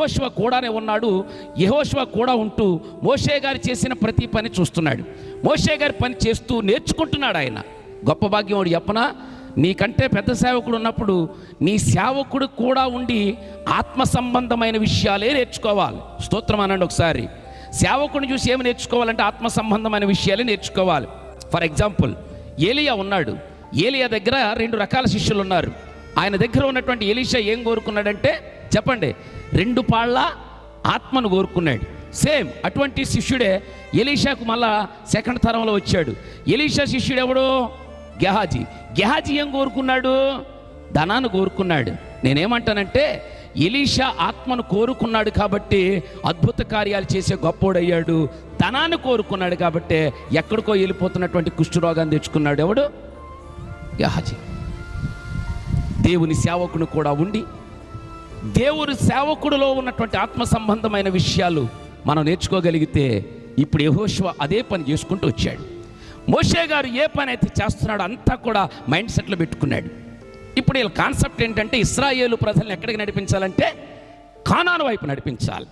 యహోశివ కూడానే ఉన్నాడు. యహోశివ కూడా ఉంటూ మోషే గారు చేసిన ప్రతి పని చూస్తున్నాడు. మోషే గారి పని చేస్తూ నేర్చుకుంటున్నాడు ఆయన. గొప్ప భాగ్యం వాడు చెప్పనా నీకంటే పెద్ద సేవకుడు ఉన్నప్పుడు నీ సేవకుడు కూడా ఉండి ఆత్మ సంబంధమైన విషయాలే నేర్చుకోవాలి. స్తోత్రం అనండి ఒకసారి. సేవకుడిని చూసి ఏమి నేర్చుకోవాలంటే ఆత్మ సంబంధమైన విషయాలే నేర్చుకోవాలి. ఫర్ ఎగ్జాంపుల్ ఏలియా ఉన్నాడు. ఏలియా దగ్గర రెండు రకాల శిష్యులు ఉన్నారు. ఆయన దగ్గర ఉన్నటువంటి ఎలీషా ఏం కోరుకున్నాడంటే చెప్పండి. రెండు పాళ్ళ ఆత్మను కోరుకున్నాడు. సేమ్ అటువంటి శిష్యుడే ఎలీషాకు మళ్ళా సెకండ్ తరంలో వచ్చాడు. ఎలీషా శిష్యుడు ఎవడు? గెహాజీ. గెహాజీ ఏం కోరుకున్నాడు? ధనాన్ని కోరుకున్నాడు. నేనేమంటానంటే ఎలీషా ఆత్మను కోరుకున్నాడు కాబట్టి అద్భుత కార్యాలు చేసే గొప్పోడయ్యాడు. ధనాన్ని కోరుకున్నాడు కాబట్టి ఎక్కడికో వెళ్ళిపోతున్నటువంటి కుష్ఠరోగాన్ని తెచ్చుకున్నాడు ఎవడు? గెహాజీ. దేవుని సేవకుని కూడా ఉండి దేవుని సేవకుడిలో ఉన్నటువంటి ఆత్మ సంబంధమైన విషయాలు మనం నేర్చుకోగలిగితే ఇప్పుడు యహోశివ అదే పని చేసుకుంటూ వచ్చాడు. మోషే గారు ఏ పని అయితే చేస్తున్నాడో అంతా కూడా మైండ్ సెట్లో పెట్టుకున్నాడు. ఇప్పుడు వీళ్ళ కాన్సెప్ట్ ఏంటంటే ఇస్రాయేలు ప్రజల్ని ఎక్కడికి నడిపించాలంటే కానాను వైపు నడిపించాలి.